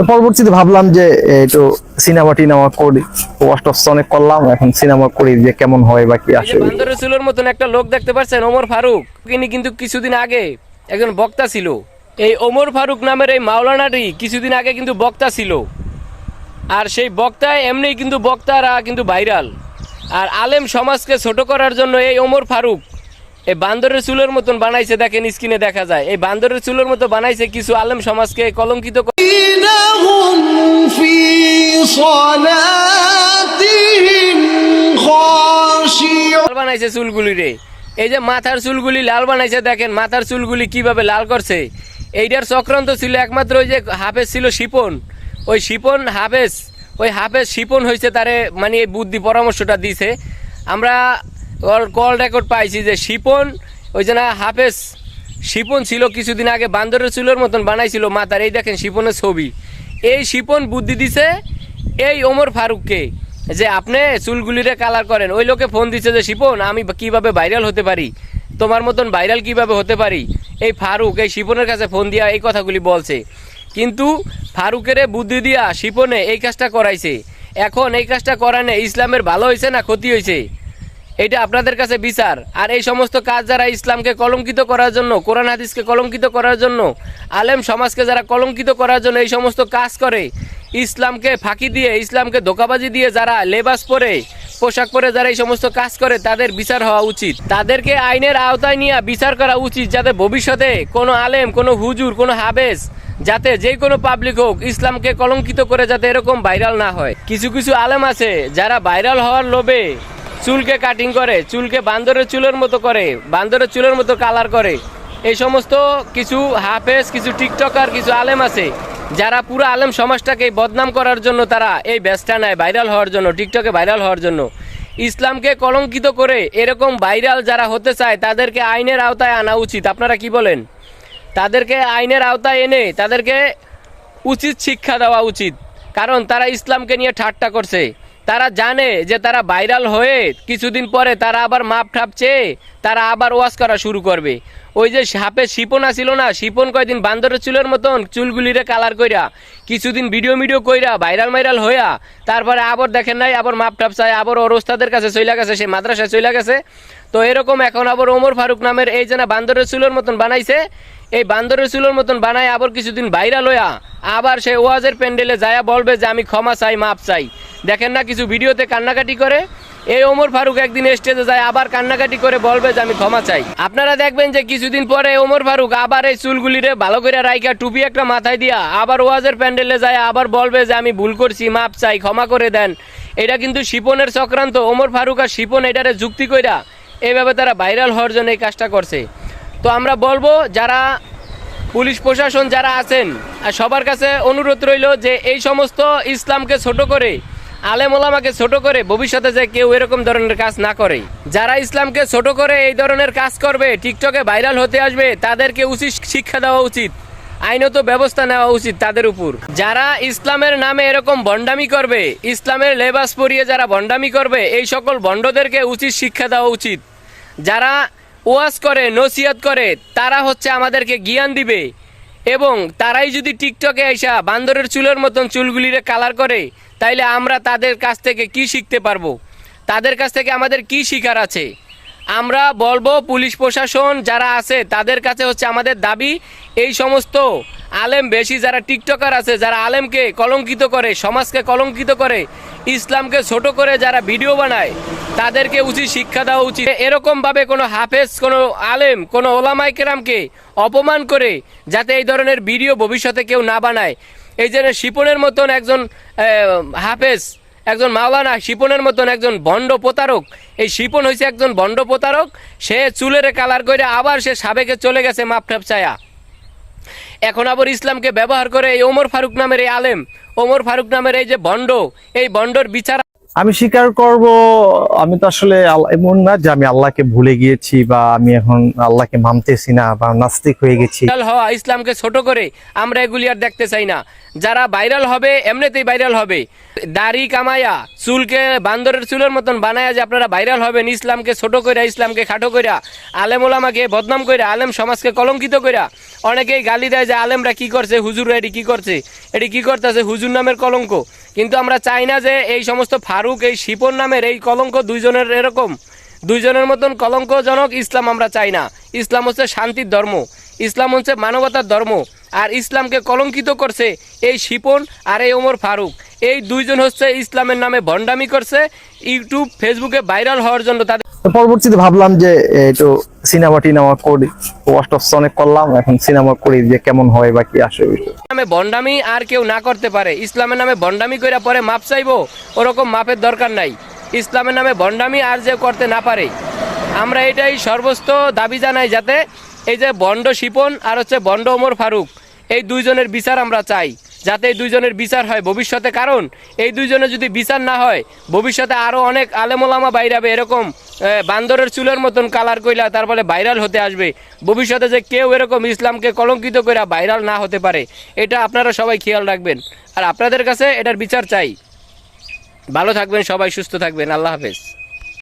তো পরবর্তীতে ভাবলাম যে একটু সিনেমা টিনেমা করি। ওয়াশ টস অনেক করলাম, এখন সিনেমা করি যে কেমন হয় বা কি আসে। রসুলের মতন একটা লোক দেখতে পাচ্ছেন ওমর ফারুক। তিনি কিন্তু কিছুদিন আগে একজন বক্তা ছিল। এই ওমর ফারুক নামের এই মাওলানাটি কিছুদিন আগে কিন্তু বক্তা ছিল। আর সেই বক্তায় এমনি কিন্তু বক্তারা কিন্তু ভাইরাল। আর আলেম সমাজকে ছোট করার জন্য এই ওমর ফারুক এই বান্দরের চুলের মতন বানাইছে, দেখেন স্ক্রিনে দেখা যায়। এই বান্দরের চুলের মতো বানাইছে কিছু আলেম সমাজকে কলঙ্কিত في صلاتهم خاشعون লাল বানাইছে চুলগুলি রে এই যে মাথার চুলগুলি লাল বানাইছে দেখেন মাথার চুলগুলি কিভাবে লাল করছে এইটার চক্রান্ত ছিল একমাত্র ওই যে হাফেজ ছিল শিপন ওই শিপন হাফেজ ওই হাফেজ শিপন হয়েছে তারে মানে এই বুদ্ধি পরামর্শটা দিছে আমরা কল রেকর্ড পাইছি যে শিপন ওই যে না হাফেজ শিপন ছিল কিছুদিন আগে বান্দরের চুলের মতন বানাইছিল মাথার এই দেখেন শিপনের ছবি এই শিপন বুদ্ধি দিছে, এই ওমর ফারুককে, যে আপনি চুলগুলিরে কালার করেন। ওই লোকে ফোন দিচ্ছে যে, শিপন, আমি কীভাবে ভাইরাল হতে পারি? তোমার মতন ভাইরাল কীভাবে হতে পারি? এই ফারুক, এই শিপনের কাছে ফোন দিয়া এই কথাগুলি বলছে। কিন্তু ফারুকের বুদ্ধি দিয়া শিপনে এই কাজটা করাইছে। এখন এই কাজটা করানে ইসলামের ভালো হয়েছে না ক্ষতি হয়েছে এটা আপনাদের কাছে বিচার। আর এই সমস্ত কাজ যারা ইসলামকে কলঙ্কিত করার জন্য, কোরআন হাদিসকে কলঙ্কিত করার জন্য, আলেম সমাজকে যারা কলঙ্কিত করার জন্য এই সমস্ত কাজ করে, ইসলামকে ফাঁকি দিয়ে, ইসলামকে ধোকাবাজি দিয়ে যারা লেবাস পরে, পোশাক পরে যারা এই সমস্ত কাজ করে, তাদের বিচার হওয়া উচিত। তাদেরকে আইনের আওতায় নিয়ে বিচার করা উচিত যাতে ভবিষ্যতে কোনো আলেম, কোনো হুজুর, কোনো হাবেস, যাতে যে কোনো পাবলিক হোক, ইসলামকে কলঙ্কিত করে যাতে এরকম ভাইরাল না হয়। কিছু কিছু আলেম আছে যারা ভাইরাল হওয়ার লোভে চুলকে কাটিং করে, চুলকে বান্দরের চুলের মতো করে, বান্দরের চুলের মতো কালার করে। এই সমস্ত কিছু হাফেজ, কিছু টিকটকার কিছু আলেম আছে, যারা পুরো আলেম সমাজটাকে বদনাম করার জন্য তারা এই ব্যস্তা নেয় ভাইরাল হওয়ার জন্য টিকটকে ভাইরাল হওয়ার জন্য। ইসলামকে কলঙ্কিত করে এরকম ভাইরাল যারা হতে চায়, তাদেরকে আইনের আওতায় আনা উচিত। আপনারা কি বলেন? তাদেরকে আইনের আওতায় এনে তাদেরকে উচিত শিক্ষা দেওয়া উচিত। কারণ তারা ইসলামকে নিয়ে ঠাট্টা করছে। তারা জানে যে তারা ভাইরাল হয়ে কিছুদিন পরে তারা আবার মাপ ঠাপছে তারা আবার ওয়াশ করা শুরু করবে। ওই যে সাপে শিপন আসিল না, শিপন কয়দিন বান্দরের চুলের মতন চুলগুলিরে কালার কইরা, কিছুদিন ভিডিও মিডিও কইরা ভাইরাল মাইরাল হইয়া, তারপরে আবার দেখেন নাই, আবার মাপ ঠাপ চায়, আবার ওর ওস্তাদের কাছে চইলা গেছে, সে মাদ্রাসায় চইলা গেছে। তো এরকম এখন আবার ওমর ফারুক নামের এই যে না বান্দরের চুলের মতন বানাইছে, এই বান্দরের চুলের মতন বানায় আবার কিছুদিন ভাইরাল হইয়া আবার সে ওয়াজের প্যান্ডেলে যায়া বলবে যে আমি ক্ষমা চাই মাপ চাই। দেখেন না কিছু ভিডিওতে কান্নাকাটি করে, এই ওমর ফারুক একদিন স্টেজে যায় আবার কান্নাকাটি করে বলবে যে আমি ক্ষমা চাই। আপনারা দেখবেন যে কিছুদিন পরে ওমর ফারুক আবার এই চুলগুলিরে ভালো করে রাইকা টুপি একটা মাথায় দিয়া আবার ওয়াজের প্যান্ডেলে যায় আবার বলবে যে আমি ভুল করছি মাপ চাই, ক্ষমা করে দেন। এটা কিন্তু শিপনের চক্রান্ত, ওমর ফারুক আর শিপন এটারে যুক্তি কইরা এইভাবে তারা ভাইরাল হওয়ার জন্য এই কাজটা করছে। তো আমরা বলব, যারা পুলিশ প্রশাসন যারা আছেন, আর সবার কাছে অনুরোধ রইল যে এই সমস্ত ইসলামকে ছোট করে, আলেম ওলামাকে ছোট করে ভবিষ্যতে যে কেউ এরকম ধরনের কাজ না করে। যারা ইসলামকে ছোট করে এই ধরনের কাজ করবে, টিকটকে ভাইরাল হতে আসবে, তাদেরকে উচিত শিক্ষা দেওয়া উচিত। আইনত ব্যবস্থা নেওয়া উচিত তাদের উপর। যারা ইসলামের নামে এরকম ভণ্ডামি করবে, ইসলামের লেবাস পরিয়ে যারা ভণ্ডামি করবে, এই সকল ভণ্ডদেরকে উচিত শিক্ষা দেওয়া উচিত। যারা ওয়াজ করে, নসিহত করে, তারা হচ্ছে আমাদেরকে জ্ঞান দিবে এবং তারাই যদি টিকটকে আইসা বান্দরের চুলের মতন চুলগুলিরে কালার করে, তাইলে আমরা তাদের কাছ থেকে কি শিখতে পারব? তাদের কাছ থেকে আমাদের কি শিকার আছে? আমরা বলব পুলিশ প্রশাসন যারা আছে, তাদের কাছে হচ্ছে আমাদের দাবি এই সমস্ত আলেম বেশি, যারা টিকটকার আছে, যারা আলেমকে কলঙ্কিত করে, সমাজকে কলঙ্কিত করে, ইসলামকে ছোট করে যারা ভিডিও বানায়, তাদেরকে উচিত শিক্ষা দেওয়া উচিত। এরকমভাবে কোনো হাফেজ, কোনো আলেম, কোনো ওলামাই কেরামকে অপমান করে যাতে এই ধরনের ভিডিও ভবিষ্যতে কেউ না বানায়। এই জন্য শিপনের মতন একজন হাফেজ একজন মাওলানা, শিপনের মতন একজন ভণ্ড প্রতারক। এই শিপন হয়েছে একজন ভণ্ড প্রতারক। সে চুলের কালার করে আবার সে সাবেকে চলে গেছে মাপটাপ ছায়া এখন আবার ইসলামকে ব্যবহার করে এই ওমর ফারুক নামের এই আলেম, ওমর ফারুক নামের এই যে ভণ্ড এই ভণ্ডর বিচার আমি স্বীকার করব, আমি তো আসলে এমন না যে আমি আল্লাহকে ভুলে গিয়েছি বা আমি এখন আল্লাহকে মানতেছি না বা নাস্তিক হয়ে গেছি। ইসলামকে ছোট করে আমরা এগুলি আর দেখতে চাই না। যারা ভাইরাল হবে, এমনিতেই ভাইরাল হবে। দাড়ি কামায়া চুলকে বান্দরের চুলের মতন বানায়া যে আপনারা ভাইরাল হবেন, ইসলামকে ছোট করে ইসলামকে খাটো কইরা, আলেম ওলামাকে বদনাম কইরা, আলেম সমাজকে কলঙ্কিত কইরা, অনেকেই গালি দেয় যে, আলেমরা কি করছে? হুজুররা এটি কি করছে? এটি কি করতেছে? হুজুর নামের কলঙ্ক। কিন্তু আমরা চাই না যে এই সমস্ত ফারুক, এই শিপন নামের এই কলঙ্ক দুইজনের এরকম। দুইজনের মতন কলঙ্কজনক ইসলাম আমরা চাই না। ইসলাম হচ্ছে শান্তির ধর্ম। ইসলাম হচ্ছে মানবতার ধর্ম। আর ইসলামকে কলঙ্কিত করছে এই শিপন আর এই ওমর ফারুক। এই দুইজন হচ্ছে ইসলামের নামে ভণ্ডামি করছে, ইউটিউব ফেসবুকে ভাইরাল হওয়ার জন্য তাদের পরবর্তীতে ভাবলাম যে একটু সিনেমা টিনেমা করি। ওয়াশ অনেক করলাম, এখন সিনেমা করি যে কেমন হয় বা কি আসে নামে ভণ্ডামি আর কেউ না করতে পারে। ইসলামের নামে বন্ডামি করে পরে মাপ চাইব, ওরকম মাপের দরকার নাই। ইসলামের নামে বন্ডামি আর যে করতে না পারে। আমরা এটাই সর্বস্ত দাবি জানাই যাতে এই যে বন্ড শিপন আর হচ্ছে বন্ড ওমর ফারুক এই দুইজনের বিচার আমরা চাই। যাতে এই দুইজনের বিচার হয়, ভবিষ্যতে কারণ এই দুইজনের যদি বিচার না হয়, ভবিষ্যতে আরও অনেক আলেমোলামা বাইরাবে এরকম বান্দরের চুলের মতন কালার কইলা তারপরে ভাইরাল হতে আসবে। ভবিষ্যতে যে কেউ এরকম ইসলামকে কলঙ্কিত করে ভাইরাল না হতে পারে, এটা আপনারা সবাই খেয়াল রাখবেন। আর আপনাদের কাছে এটার বিচার চাই। ভালো থাকবেন সবাই, সুস্থ থাকবেন। আল্লাহ হাফেজ।